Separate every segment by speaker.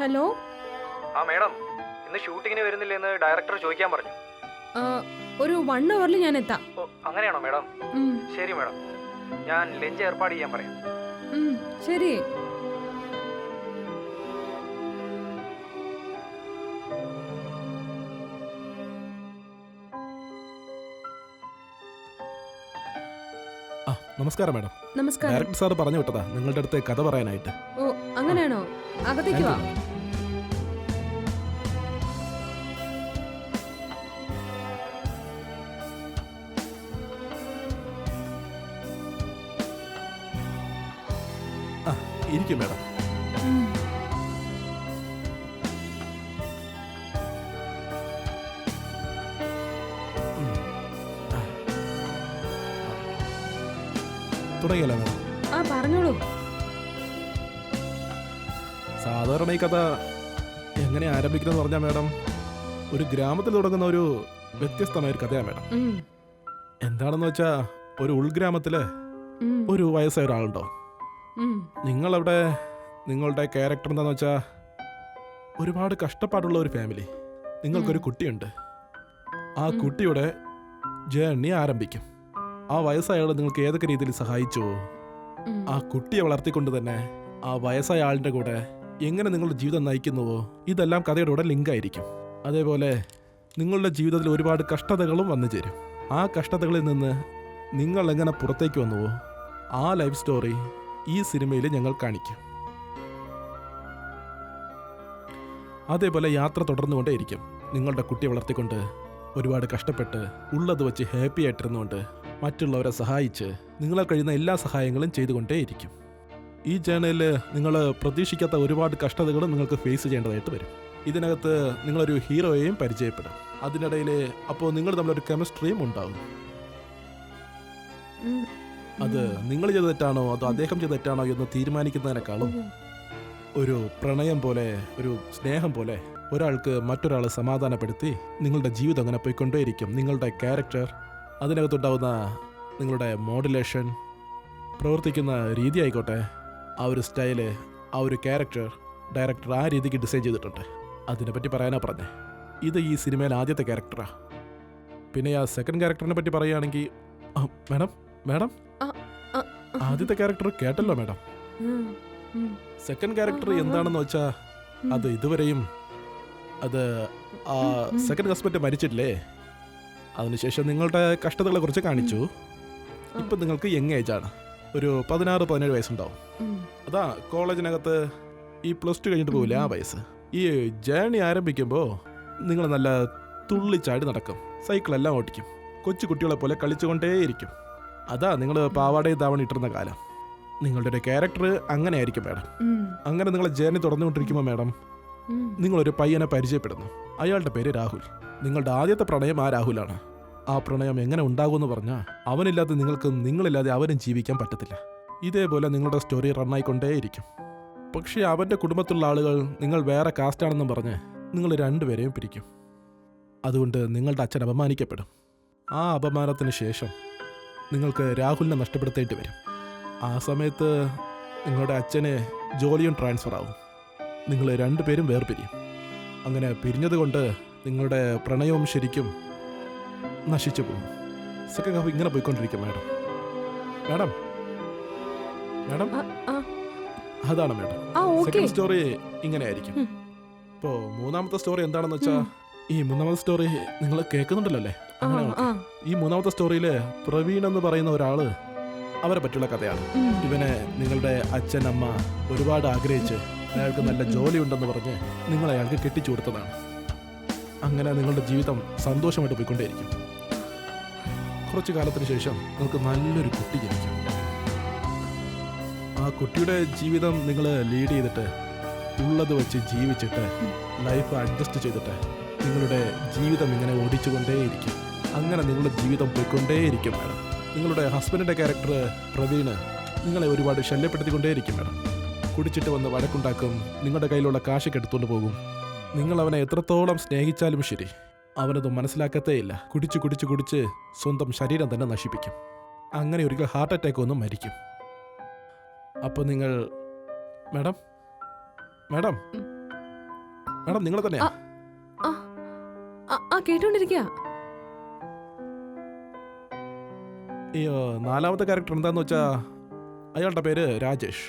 Speaker 1: Hello?
Speaker 2: ആ madam. ഇന്ന് ഷൂട്ടിങ്ങിന് വരുന്നില്ലെന്ന് ഡയറക്ടർ ചോദിക്കാൻ പറഞ്ഞു.
Speaker 1: ഒരു വൺ അവറിൽ ഞാൻ എത്താം.
Speaker 2: ഓ അങ്ങനെയാണോ മേഡം? ശരി മേഡം. ഞാൻ ലഞ്ച് ഏർപ്പാട് ചെയ്യാൻ പറയാം.
Speaker 1: ശരി.
Speaker 3: നമസ്കാരം മാഡം.
Speaker 1: നമസ്കാരം.
Speaker 3: ഡയറക്ടർ സാർ പറഞ്ഞു വിട്ടതാ. നിങ്ങളുടെ അടുത്ത് കഥ പറയാനായിട്ട്.
Speaker 1: ഓ അങ്ങനെയാണോ? അകത്തേക്ക് വാ.
Speaker 3: ഇരിക്കും മേഡം. തുടങ്ങിയല്ലോ മേഡം
Speaker 1: ആ പറഞ്ഞോളൂ.
Speaker 3: സാധാരണ ഈ കഥ എങ്ങനെ ആരംഭിക്കുന്നത് പറഞ്ഞാൽ മേഡം ഒരു ഗ്രാമത്തിൽ തുടങ്ങുന്ന ഒരു വ്യത്യസ്തമായ ഒരു കഥയാണ് മേഡം. എന്താണെന്ന് വെച്ചാ ഒരു
Speaker 1: ഉൾഗ്രാമത്തിൽ
Speaker 3: ഒരു വയസ്സായ ഒരാളുണ്ടോ? നിങ്ങളവിടെ നിങ്ങളുടെ ക്യാരക്ടർ എന്താണെന്ന് വെച്ചാൽ ഒരുപാട് കഷ്ടപ്പാടുള്ള ഒരു ഫാമിലി നിങ്ങൾക്കൊരു കുട്ടിയുണ്ട്. ആ കുട്ടിയുടെ ജേർണി ആരംഭിക്കും. ആ വയസ്സായ ആൾ നിങ്ങൾക്ക് ഏതൊക്കെ രീതിയിൽ സഹായിച്ചോ? ആ കുട്ടിയെ വളർത്തിക്കൊണ്ട് തന്നെ ആ വയസ്സായ ആളിന്റെ കൂടെ എങ്ങനെ നിങ്ങളുടെ ജീവിതം നയിക്കുന്നുവോ ഇതെല്ലാം കഥയുടെ കൂടെ ലിങ്കായിരിക്കും അതേപോലെ നിങ്ങളുടെ ജീവിതത്തിൽ ഒരുപാട് കഷ്ടതകളും വന്നു ചേരും. ആ കഷ്ടതകളിൽ നിന്ന് നിങ്ങൾ എങ്ങനെ പുറത്തേക്ക് വന്നുവോ ആ ലൈഫ് സ്റ്റോറി ഈ സിനിമയിൽ ഞങ്ങൾ കാണിക്കാം. അതേപോലെ യാത്ര തുടർന്നുകൊണ്ടേയിരിക്കും. നിങ്ങളുടെ കുട്ടിയെ വളർത്തിക്കൊണ്ട് ഒരുപാട് കഷ്ടപ്പെട്ട് ഉള്ളത് വെച്ച് ഹാപ്പി ആയിട്ടിരുന്നുകൊണ്ട് മറ്റുള്ളവരെ സഹായിച്ച് നിങ്ങളെ കഴിയുന്ന എല്ലാ സഹായങ്ങളും ചെയ്തുകൊണ്ടേയിരിക്കും. ഈ ചാനലിൽ നിങ്ങൾ പ്രതീക്ഷിക്കാത്ത ഒരുപാട് കഷ്ടതകളും നിങ്ങൾക്ക് ഫേസ് ചെയ്യേണ്ടതായിട്ട് വരും. ഇതിനകത്ത് നിങ്ങളൊരു ഹീറോയെയും പരിചയപ്പെടും. അതിനിടയിൽ അപ്പോൾ നിങ്ങൾ തമ്മിലൊരു കെമിസ്ട്രിയും ഉണ്ടാകും അത് നിങ്ങൾ ചെയ്ത തെറ്റാണോ? അതോ അദ്ദേഹം ചെയ്ത തെറ്റാണോ എന്ന് തീരുമാനിക്കുന്നതിനേക്കാളും ഒരു പ്രണയം പോലെ ഒരു സ്നേഹം പോലെ ഒരാൾക്ക് മറ്റൊരാളെ സമാധാനപ്പെടുത്തി നിങ്ങളുടെ ജീവിതം അങ്ങനെ പോയിക്കൊണ്ടേയിരിക്കും. നിങ്ങളുടെ ക്യാരക്ടർ അതിനകത്തുണ്ടാവുന്ന നിങ്ങളുടെ മോഡുലേഷൻ പ്രവർത്തിക്കുന്ന രീതി ആയിക്കോട്ടെ ആ ഒരു സ്റ്റൈൽ ആ ഒരു ക്യാരക്ടർ ഡയറക്ടർ ആ രീതിക്ക് ഡിസൈൻ ചെയ്തിട്ടുണ്ട്. അതിനെപ്പറ്റി പറയാനാ പറഞ്ഞേ. ഇത് ഈ സിനിമയിലെ ആദ്യത്തെ ക്യാരക്ടറാണ് പിന്നെ ആ സെക്കൻഡ് ക്യാരക്ടറിനെ പറ്റി പറയുകയാണെങ്കിൽ മാഡം മാഡം. ആദ്യത്തെ ക്യാരക്ടർ കേട്ടല്ലോ മാഡം. Second character. എന്താണെന്ന് വെച്ചാ അത് ഇതുവരെയും അത് ആ സെക്കൻഡ് ഹസ്ബൻഡ് മരിച്ചിട്ടില്ലേ? അതിനുശേഷം നിങ്ങളുടെ കഷ്ടതകളെ കുറിച്ച് കാണിച്ചു. ഇപ്പൊ നിങ്ങൾക്ക് യങ് ഏജ് ആണ് ഒരു പതിനാറ് പതിനേഴ് വയസ്സുണ്ടാവും. അതാ കോളേജിനകത്ത് ഈ പ്ലസ് ടു കഴിഞ്ഞിട്ട് പോകില്ല ആ. വയസ്സ്? ഈ ജേണി ആരംഭിക്കുമ്പോൾ നിങ്ങൾ നല്ല തുള്ളിച്ചാടി നടക്കും. സൈക്കിളെല്ലാം ഓടിക്കും കൊച്ചു കുട്ടികളെ പോലെ കളിച്ചുകൊണ്ടേയിരിക്കും. അതാ നിങ്ങൾ പാവാടയും തവണ ഇട്ടിരുന്ന കാലം. നിങ്ങളുടെ ഒരു ക്യാരക്ടർ അങ്ങനെ ആയിരിക്കും മാഡം അങ്ങനെ നിങ്ങളെ ജേർണി തുടർന്നുകൊണ്ടിരിക്കുമ്പോൾ മാഡം. നിങ്ങളൊരു പയ്യനെ പരിചയപ്പെടുന്നു. അയാളുടെ പേര് രാഹുൽ. നിങ്ങളുടെ ആദ്യത്തെ പ്രണയം ആ രാഹുലാണ്. ആ പ്രണയം എങ്ങനെ ഉണ്ടാകുമെന്ന് പറഞ്ഞാൽ അവനില്ലാതെ നിങ്ങൾക്ക് നിങ്ങളില്ലാതെ അവനും ജീവിക്കാൻ പറ്റത്തില്ല. ഇതേപോലെ നിങ്ങളുടെ സ്റ്റോറി റണ്ണായിക്കൊണ്ടേയിരിക്കും പക്ഷേ അവന്റെ കുടുംബത്തിലുള്ള ആളുകൾ നിങ്ങൾ വേറെ കാസ്റ്റാണെന്നും പറഞ്ഞ് നിങ്ങൾ രണ്ടുപേരെയും പിരിക്കും. അതുകൊണ്ട് നിങ്ങളുടെ അച്ഛൻ അപമാനിക്കപ്പെടും. ആ അപമാനത്തിന് ശേഷം നിങ്ങൾക്ക് രാഹുലിനെ നഷ്ടപ്പെടുത്തേണ്ടി വരും. ആ സമയത്ത് നിങ്ങളുടെ അച്ഛന് ജോലിയും ട്രാൻസ്ഫർ ആവും. നിങ്ങൾ രണ്ടുപേരും വേർപിരിയും. അങ്ങനെ പിരിഞ്ഞതുകൊണ്ട് നിങ്ങളുടെ പ്രണയവും ശരിക്കും നശിച്ചു പോകും. സെക്കൻഡ് ഹാഫ് ഇങ്ങനെ പോയിക്കൊണ്ടിരിക്കും മാഡം. മാഡം. മാഡം. അതാണ് മാഡം. സെക്കൻഡ് സ്റ്റോറി ഇങ്ങനെ ആയിരിക്കും
Speaker 1: ഇപ്പോൾ
Speaker 3: ഇപ്പോ മൂന്നാമത്തെ സ്റ്റോറി എന്താണെന്ന് വെച്ചാ ഈ മൂന്നാമത്തെ സ്റ്റോറി നിങ്ങൾ കേൾക്കുന്നുണ്ടല്ലോ അല്ലേ? ഈ മൂന്നാമത്തെ സ്റ്റോറിയിൽ പ്രവീൺ എന്ന് പറയുന്ന ഒരാൾ അവരെ പറ്റിയുള്ള കഥയാണ്. ഇവനെ നിങ്ങളുടെ അച്ഛൻ അമ്മ ഒരുപാട് ആഗ്രഹിച്ച് അയാൾക്ക് നല്ല ജോലി ഉണ്ടെന്ന് പറഞ്ഞ് നിങ്ങൾ അയാൾക്ക് കെട്ടിച്ചു കൊടുത്തതാണ്. അങ്ങനെ നിങ്ങളുടെ ജീവിതം സന്തോഷമായിട്ട് പോയിക്കൊണ്ടേയിരിക്കും. കുറച്ചു കാലത്തിന് ശേഷം നിങ്ങൾക്ക് നല്ലൊരു കുട്ടി ജനിക്കും. ആ കുട്ടിയുടെ ജീവിതം നിങ്ങൾ ലീഡ് ചെയ്തിട്ട് ഉള്ളത് വെച്ച് ജീവിച്ചിട്ട് ലൈഫ് അഡ്ജസ്റ്റ് ചെയ്തിട്ട് നിങ്ങളുടെ ജീവിതം ഇങ്ങനെ ഓടിച്ചുകൊണ്ടേയിരിക്കും. അങ്ങനെ നിങ്ങളുടെ ജീവിതം പോയിക്കൊണ്ടേയിരിക്കും മാഡം. നിങ്ങളുടെ ഹസ്ബൻഡിന്റെ ക്യാരക്ടർ പ്രവീണ് നിങ്ങളെ ഒരുപാട് ശല്യപ്പെടുത്തിക്കൊണ്ടേയിരിക്കും മാഡം. കുടിച്ചിട്ട് വന്ന് വഴക്കുണ്ടാക്കും നിങ്ങളുടെ കയ്യിലുള്ള കാശൊക്കെ എടുത്തുകൊണ്ട് പോകും. നിങ്ങൾ അവനെ എത്രത്തോളം സ്നേഹിച്ചാലും ശരി അവനത് മനസ്സിലാക്കത്തേയില്ല. കുടിച്ച് കുടിച്ച് കുടിച്ച് സ്വന്തം ശരീരം തന്നെ നശിപ്പിക്കും. അങ്ങനെ ഒരിക്കൽ ഹാർട്ട് അറ്റാക്ക് ഒന്നും മരിക്കും. അപ്പോൾ നിങ്ങൾ മാഡം? മാഡം? മാഡം നിങ്ങൾ തന്നെയാ?
Speaker 1: കേട്ടോണ്ടിരിക്കുക
Speaker 3: നാലാമത്തെ ക്യാരക്ടർ എന്താന്ന് വെച്ചാ അയാളുടെ പേര് രാജേഷ്.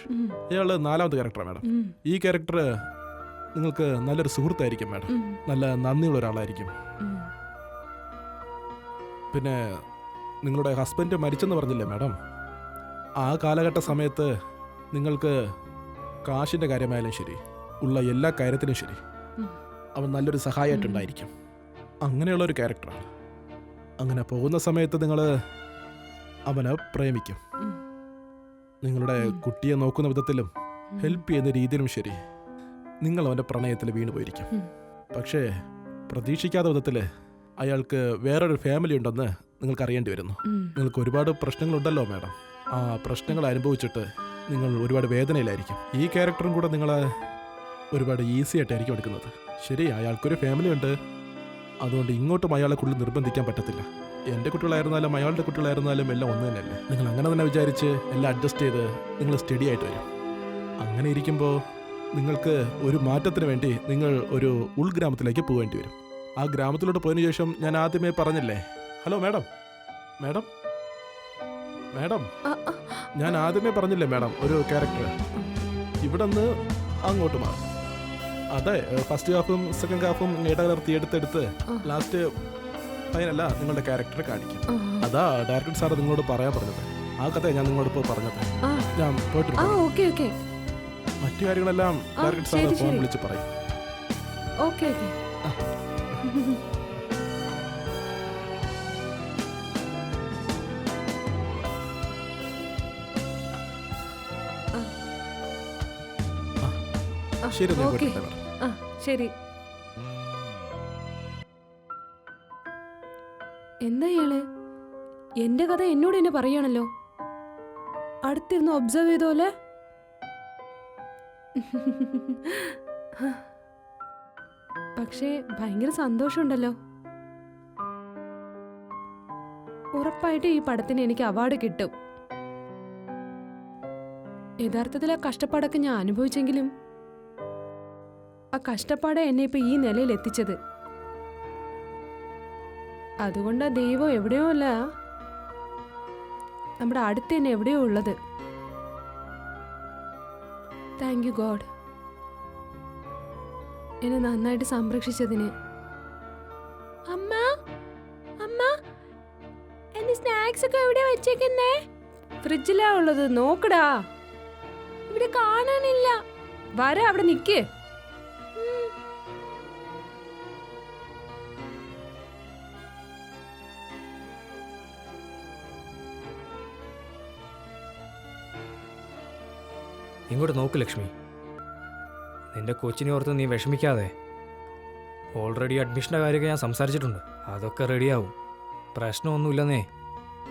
Speaker 3: അയാൾ നാലാമത്തെ ക്യാരക്ടറാണ് മാഡം ഈ ക്യാരക്ടർ നിങ്ങൾക്ക് നല്ലൊരു സുഹൃത്തായിരിക്കും മാഡം നല്ല നന്ദിയുള്ള ഒരാളായിരിക്കും. പിന്നെ നിങ്ങളുടെ ഹസ്ബൻഡ് മരിച്ചെന്ന് പറഞ്ഞില്ലേ മാഡം ആ കാലഘട്ട സമയത്ത് നിങ്ങൾക്ക് കാശിന്റെ കാര്യമായാലും ശരി ഉള്ള എല്ലാ കാര്യത്തിനും ശരി. അവൻ നല്ലൊരു സഹായമായിട്ടുണ്ടായിരിക്കും അങ്ങനെയുള്ള ഒരു ക്യാരക്ടറാണ് അങ്ങനെ പോകുന്ന സമയത്ത് നിങ്ങൾ അവനെ പ്രേമിക്കും. നിങ്ങളുടെ കുട്ടിയെ നോക്കുന്ന വിധത്തിലും ഹെൽപ്പ് ചെയ്യുന്ന രീതിയിലും ശരി. നിങ്ങൾ അവന്റെ പ്രണയത്തിൽ വീണ് പോയിരിക്കും.
Speaker 1: ഉം.
Speaker 3: പക്ഷേ പ്രതീക്ഷിക്കാത്ത വിധത്തിൽ അയാൾക്ക് വേറൊരു ഫാമിലി ഉണ്ടെന്ന് നിങ്ങൾക്ക് അറിയേണ്ടി വരുന്നു നിങ്ങൾക്ക് ഒരുപാട് പ്രശ്നങ്ങളുണ്ടല്ലോ മാഡം. ആ പ്രശ്നങ്ങൾ അനുഭവിച്ചിട്ട് നിങ്ങൾ ഒരുപാട് വേദനയിലായിരിക്കും. ഈ ക്യാരക്ടറും കൂടെ നിങ്ങൾ ഒരുപാട് ഈസി ആയിട്ടായിരിക്കും എടുക്കുന്നത്. ശരി അയാൾക്കൊരു ഫാമിലി ഉണ്ട്. അതുകൊണ്ട് ഇങ്ങോട്ടും അയാളെ കൂടുതൽ നിർബന്ധിക്കാൻ പറ്റത്തില്ല. എന്റെ കുട്ടികളായിരുന്നാലും അയാളുടെ കുട്ടികളായിരുന്നാലും എല്ലാം ഒന്ന് തന്നെയല്ലേ? നിങ്ങൾ അങ്ങനെ തന്നെ വിചാരിച്ച് എല്ലാം അഡ്ജസ്റ്റ് ചെയ്ത് നിങ്ങൾ സ്റ്റഡി ആയിട്ട് വരും. അങ്ങനെ ഇരിക്കുമ്പോൾ നിങ്ങൾക്ക് ഒരു മാറ്റത്തിന് വേണ്ടി നിങ്ങൾ ഒരു ഉൾഗ്രാമത്തിലേക്ക് പോകേണ്ടി വരും. ആ ഗ്രാമത്തിലോട്ട് പോയതിനു ശേഷം ഞാൻ ആദ്യമേ പറഞ്ഞില്ലേ? Hello madam. മാഡം? മാഡം? ഞാൻ ആദ്യമേ പറഞ്ഞില്ലേ മാഡം ഒരു ക്യാരക്ടർ ഇവിടെ നിന്ന് അങ്ങോട്ട് മാറും. അതെ ഫസ്റ്റ് ഹാഫും സെക്കൻഡ് ഹാഫും ഇടകലർത്തി എടുത്തെടുത്ത് ലാസ്റ്റ് ഫൈനല്ല നിങ്ങളുടെ ക്യാരക്ടർ കാണിക്കും. അതാ ഡയറക്ടർ സാർ നിങ്ങളോട് പറയാൻ പറഞ്ഞത്. ആ കഥ ഞാൻ നിങ്ങളോട് ഇപ്പോൾ പറഞ്ഞത്. ഞാൻ മറ്റു കാര്യങ്ങളെല്ലാം ഡയറക്ടർ സാർ
Speaker 1: ശരി,
Speaker 3: ഫോൺ. വിളിച്ച് പറയും.
Speaker 1: ഓക്കെ ഓക്കെ ആ,
Speaker 3: ശരി. ഞാൻ
Speaker 1: ഓക്കെ
Speaker 3: പോയിട്ടുണ്ട് മാഡം
Speaker 1: ആ ശരി എന്താ ഇയാൾ? എന്റെ കഥ എന്നോട് തന്നെ പറയാണല്ലോ. അടുത്തിരുന്ന് ഒബ്സർവ് ചെയ്തോലെ പക്ഷേ ഭയങ്കര സന്തോഷമുണ്ടല്ലോ. ഉറപ്പായിട്ട് ഈ പടത്തിന് എനിക്ക് അവാർഡ് കിട്ടും. യഥാർത്ഥത്തിൽ ആ കഷ്ടപ്പാടൊക്കെ ഞാൻ അനുഭവിച്ചെങ്കിലും ആ കഷ്ടപ്പാടെ എന്നെ ഇപ്പൊ ഈ നിലയിൽ എത്തിച്ചത്. അതുകൊണ്ട് ആ ദൈവം എവിടെയോ അല്ല. നമ്മുടെ അടുത്ത് തന്നെ എവിടെയോ ഉള്ളത്. താങ്ക് യു ഗോഡ് എന്നെ നന്നായിട്ട് സംരക്ഷിച്ചതിന്. അമ്മ അമ്മ എന്റെ സ്നാക്സ് ഒക്കെ എവിടെ വെച്ചേക്കുന്നേ? ഫ്രിഡ്ജിലാ ഉള്ളത് നോക്കടാ. ഇവിടെ കാണാനില്ല. വര അവിടെ നിക്കേ.
Speaker 2: ഇങ്ങോട്ട് നോക്ക് ലക്ഷ്മി. നിന്റെ കൊച്ചിനെ ഓർത്ത് നീ വിഷമിക്കാതെ. ഓൾറെഡി അഡ്മിഷന്റെ കാര്യമൊക്കെ ഞാൻ സംസാരിച്ചിട്ടുണ്ട്. അതൊക്കെ റെഡിയാവും പ്രശ്നമൊന്നുമില്ലെന്നേ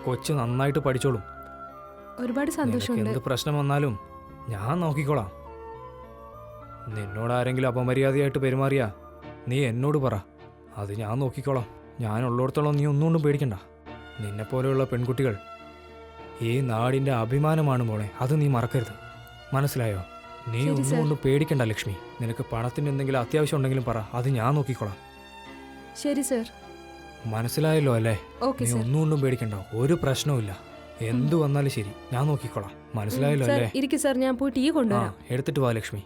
Speaker 2: കൊച്ചു നന്നായിട്ട് പഠിച്ചോളും.
Speaker 1: ഒരുപാട്
Speaker 2: സന്തോഷം
Speaker 1: സന്തോഷമുണ്ട്.
Speaker 2: എന്ത് പ്രശ്നം വന്നാലും ഞാൻ നോക്കിക്കോളാം. നിന്നോട് ആരെങ്കിലും അപമര്യാദയായിട്ട് പെരുമാറിയാ നീ എന്നോട് പറ. അത് ഞാൻ നോക്കിക്കോളാം. ഞാൻ ഉള്ളിടത്തോളം നീ ഒന്നുകൊണ്ടും പേടിക്കണ്ട. നിന്നെപ്പോലെയുള്ള പെൺകുട്ടികൾ ഈ നാടിന്റെ അഭിമാനമാണ് മോളെ. അത് നീ മറക്കരുത്. മനസ്സിലായോ? നീ
Speaker 1: ഒന്നും
Speaker 2: ഒന്നും പേടിക്കണ്ട ലക്ഷ്മി. നിനക്ക് പണത്തിന് എന്തെങ്കിലും അത്യാവശ്യം ഉണ്ടെങ്കിലും പറ. അത് ഞാൻ നോക്കിക്കോളാം.
Speaker 1: ശരി സർ.
Speaker 2: മനസ്സിലായല്ലോ അല്ലേ? നീ
Speaker 1: ഒന്നും
Speaker 2: ഒന്നും പേടിക്കണ്ട. ഒരു പ്രശ്നവുമില്ല എന്തു വന്നാലും ശരി. ഞാൻ നോക്കിക്കോളാം. മനസ്സിലായല്ലോ അല്ലേ?
Speaker 1: ഇരിക്കും സർ. ഞാൻ പോയി ടീ കൊണ്ടുവരാം.
Speaker 2: എടുത്തിട്ട് വാ ലക്ഷ്മി.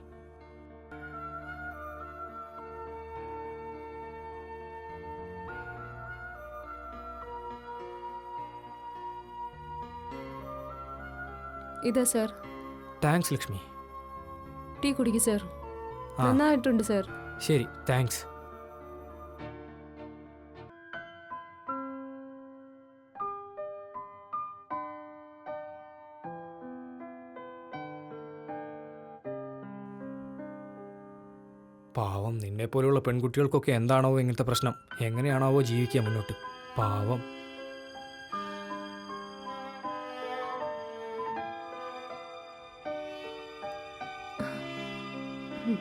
Speaker 1: ഇതാ സർ.
Speaker 2: താങ്ക്സ് ലക്ഷ്മി
Speaker 1: ടീ കുടിക്ക് സർ
Speaker 2: ആ.
Speaker 1: നന്നായിട്ടുണ്ട് സർ
Speaker 2: ശരി താങ്ക്സ് പാവം നിന്നെ പോലെയുള്ള പെൺകുട്ടികൾക്കൊക്കെ എന്താണാവോ ഇങ്ങനത്തെ പ്രശ്നം? എങ്ങനെയാണാവോ ജീവിക്കുക മുന്നോട്ട്? പാവം. 嗯。